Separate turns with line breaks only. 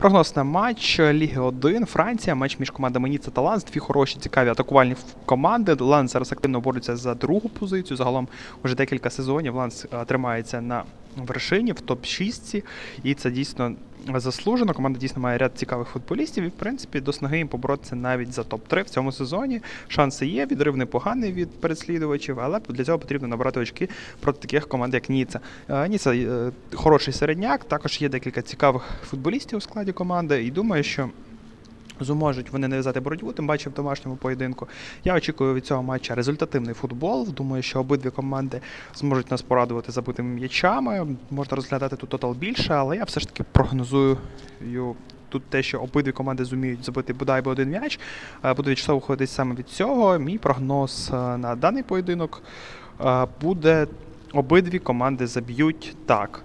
Прогноз на матч Ліги 1, Франція, матч між командами Ніцца та Ланс. Дві хороші, цікаві атакувальні команди. Ланс зараз активно бореться за другу позицію. Загалом вже декілька сезонів Ланс е, тримається на вершині в топ-6. І це дійсно заслужено. Команда дійсно має ряд цікавих футболістів. І, в принципі, до снаги їм поборотися навіть за топ-3 в цьому сезоні. Шанси є, відрив непоганий від переслідувачів, але для цього потрібно набрати очки проти таких команд, як Ніцца. Е, Ніцца е, хороший середняк, також є декілька цікавих футболістів у складі команди, і думаю, що. Зможуть вони нав'язати боротьбу, тим паче в домашньому поєдинку. Я очікую від цього матча результативний футбол. Думаю, що обидві команди зможуть нас порадувати забитими м'ячами. Можна розглядати тут тотал більше, але я все ж таки прогнозую тут те, що обидві команди зуміють забити бодай би один м'яч. Е, Буду відштовхуватись саме від цього. Мій прогноз е, на даний поєдинок е, буде. Обидві команди заб'ють так.